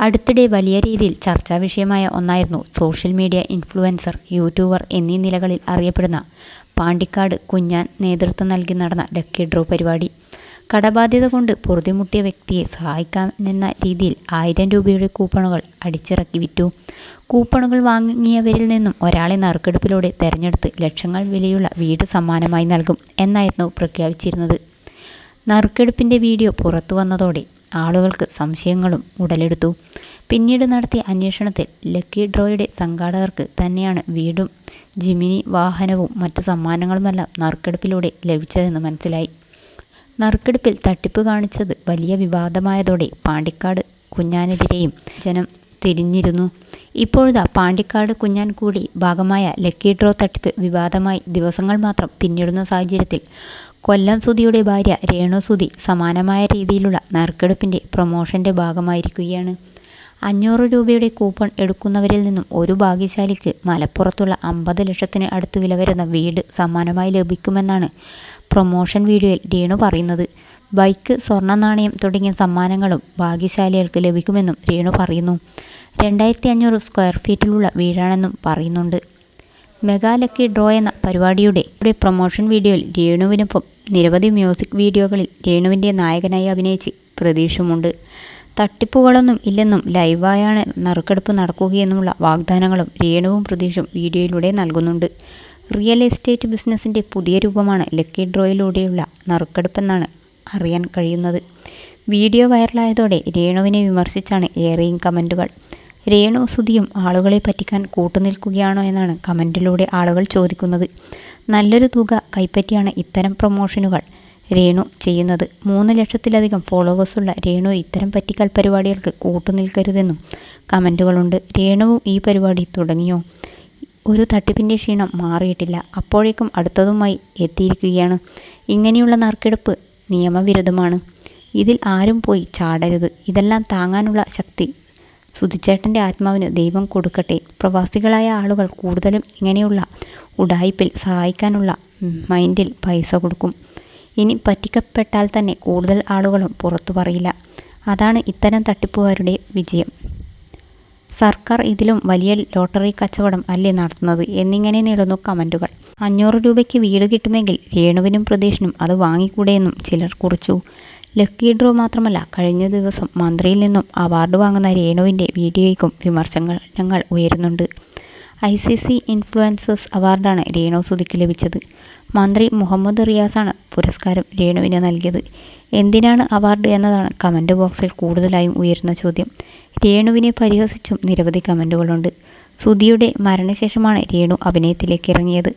അടുത്തിടെ വലിയ രീതിയിൽ ചർച്ചാ വിഷയമായ ഒന്നായിരുന്നു സോഷ്യൽ മീഡിയ ഇൻഫ്ലുവൻസർ, യൂട്യൂബർ എന്നീ നിലകളിൽ അറിയപ്പെടുന്ന പാണ്ടിക്കാട് കുഞ്ഞാൻ നേതൃത്വം നൽകി നടന്ന ലക്കി ഡ്രോ പരിപാടി. കടബാധ്യത കൊണ്ട് പൊറുതിമുട്ടിയ വ്യക്തിയെ സഹായിക്കാമെന്ന രീതിയിൽ ആയിരം രൂപയുടെ കൂപ്പണുകൾ അടിച്ചിറക്കി വിറ്റു. കൂപ്പണുകൾ വാങ്ങിയവരിൽ നിന്നും ഒരാളെ നറുക്കെടുപ്പിലൂടെ തെരഞ്ഞെടുത്ത് ലക്ഷങ്ങൾ വിലയുള്ള വീട് സമ്മാനമായി നൽകും എന്നായിരുന്നു പ്രഖ്യാപിച്ചിരുന്നത്. നറുക്കെടുപ്പിന്റെ വീഡിയോ പുറത്തുവന്നതോടെ ആളുകൾക്ക് സംശയങ്ങളും ഉടലെടുത്തു. പിന്നീട് നടത്തിയ അന്വേഷണത്തിൽ ലക്കി ഡ്രോയുടെ സംഘാടകർക്ക് തന്നെയാണ് വീടും ജിമിനി വാഹനവും മറ്റ് സമ്മാനങ്ങളുമെല്ലാം നറുക്കെടുപ്പിലൂടെ ലഭിച്ചതെന്ന് മനസ്സിലായി. നറുക്കെടുപ്പിൽ തട്ടിപ്പ് കാണിച്ചത് വലിയ വിവാദമായതോടെ പാണ്ടിക്കാട് കുഞ്ഞാനെതിരെയും ജനം തിരിഞ്ഞിരുന്നു. ഇപ്പോഴിതാ പാണ്ടിക്കാട് കുഞ്ഞാൻ കൂടി ഭാഗമായ ലക്കി ഡ്രോ തട്ടിപ്പ് വിവാദമായി ദിവസങ്ങൾ മാത്രം പിന്നിടുന്ന സാഹചര്യത്തിൽ കൊല്ലം സുധിയുടെ ഭാര്യ രേണു സുധി സമാനമായ രീതിയിലുള്ള നറുക്കെടുപ്പിന്റെ പ്രൊമോഷന്റെ ഭാഗമായിരിക്കുകയാണ്. അഞ്ഞൂറ് രൂപയുടെ കൂപ്പൺ എടുക്കുന്നവരിൽ നിന്നും ഒരു ഭാഗ്യശാലിക്ക് മലപ്പുറത്തുള്ള അമ്പത് ലക്ഷത്തിന് അടുത്ത് വില വരുന്ന വീട് സമ്മാനമായി ലഭിക്കുമെന്നാണ് പ്രൊമോഷൻ വീഡിയോയിൽ രേണു പറയുന്നത്. ബൈക്ക്, സ്വർണ നാണയം തുടങ്ങിയ സമ്മാനങ്ങളും ഭാഗ്യശാലികൾക്ക് ലഭിക്കുമെന്നും രേണു പറയുന്നു. രണ്ടായിരത്തി അഞ്ഞൂറ് സ്ക്വയർ ഫീറ്റിലുള്ള വീടാണെന്നും പറയുന്നുണ്ട്. മെഗാ ലക്കി ഡ്രോ എന്ന പരിപാടിയുടെ പ്രൊമോഷൻ വീഡിയോയിൽ രേണുവിനൊപ്പം നിരവധി മ്യൂസിക് വീഡിയോകളിൽ രേണുവിന്റെ നായകനായി അഭിനയിച്ച് പ്രതീഷുമുണ്ട്. തട്ടിപ്പുകളൊന്നും ഇല്ലെന്നും ലൈവായാണ് നറുക്കെടുപ്പ് നടക്കുകയെന്നുമുള്ള വാഗ്ദാനങ്ങളും രേണുവും പ്രതീഷും വീഡിയോയിലൂടെ നൽകുന്നുണ്ട്. റിയൽ എസ്റ്റേറ്റ് ബിസിനസ്സിന്റെ പുതിയ രൂപമാണ് ലക്കി ഡ്രോയിലൂടെയുള്ള നറുക്കെടുപ്പെന്നാണ് അറിയാൻ കഴിയുന്നത്. വീഡിയോ വൈറലായതോടെ രേണുവിനെ വിമർശിച്ചാണ് ഏറെയും കമന്റുകൾ രേണു സുധിയും ആളുകളെ പറ്റിക്കാൻ കൂട്ടുനിൽക്കുകയാണോ എന്നാണ് കമന്റിലൂടെ ആളുകൾ ചോദിക്കുന്നത്. നല്ലൊരു തുക കൈപ്പറ്റിയാണ് ഇത്തരം പ്രമോഷനുകൾ രേണു ചെയ്യുന്നത്. മൂന്ന് ലക്ഷത്തിലധികം ഫോളോവേഴ്സുള്ള രേണു ഇത്തരം പറ്റിക്കൽ പരിപാടികൾക്ക് കൂട്ടുനിൽക്കരുതെന്നും കമന്റുകളുണ്ട് രേണുവും ഈ പരിപാടി തുടങ്ങിയോ? ഒരു തട്ടിപ്പിന്റെ ക്ഷീണം മാറിയിട്ടില്ല. അപ്പോഴേക്കും അടുത്തതുമായി എത്തിയിരിക്കുകയാണ്. ഇങ്ങനെയുള്ള നറുക്കെടുപ്പ് നിയമവിരുദ്ധമാണ്. ഇതിൽ ആരും പോയി ചാടരുത്. ഇതെല്ലാം താങ്ങാനുള്ള ശക്തി സുധിച്ചേട്ടന്റെ ആത്മാവിന് ദൈവം കൊടുക്കട്ടെ. പ്രവാസികളായ ആളുകൾ കൂടുതലും ഇങ്ങനെയുള്ള ഉഡായിപ്പിൽ സഹായിക്കാനുള്ള മൈൻഡിൽ പൈസ കൊടുക്കും. ഇനി പറ്റിക്കപ്പെട്ടാൽ തന്നെ കൂടുതൽ ആളുകളും പുറത്തു പറയില്ല. അതാണ് ഇത്തരം തട്ടിപ്പുകാരുടെ വിജയം. സർക്കാർ ഇതിലും വലിയ ലോട്ടറി കച്ചവടം അല്ലേ നടത്തുന്നത് എന്നിങ്ങനെ നീളുന്നു കമന്റുകൾ അഞ്ഞൂറ് രൂപയ്ക്ക് വീട് കിട്ടുമെങ്കിൽ രേണുവിനും പ്രതീഷിനും അത് വാങ്ങിക്കൂടെയെന്നും ചിലർ കുറിച്ചു. ലക്കി ഡ്രോ മാത്രമല്ല കഴിഞ്ഞ ദിവസം മന്ത്രിയിൽ നിന്നും അവാർഡ് വാങ്ങുന്ന രേണുവിന്റെ വീഡിയോയ്ക്കും വിമർശനങ്ങൾ ഉയരുന്നുണ്ട്. ഐസിസി ഇൻഫ്ലുവൻസേഴ്സ് അവാർഡാണ് രേണു സുധിക്ക് ലഭിച്ചത്. മന്ത്രി മുഹമ്മദ് റിയാസാണ് പുരസ്കാരം രേണുവിന് നൽകിയത്. എന്തിനാണ് അവാർഡ് എന്നതാണ് കമന്റ് ബോക്സിൽ കൂടുതലായും ഉയരുന്ന ചോദ്യം. രേണുവിനെ പരിഹസിച്ചും നിരവധി കമന്റുകളുണ്ട് സുധിയുടെ മരണശേഷമാണ് രേണു അഭിനയത്തിലേക്ക് ഇറങ്ങിയത്.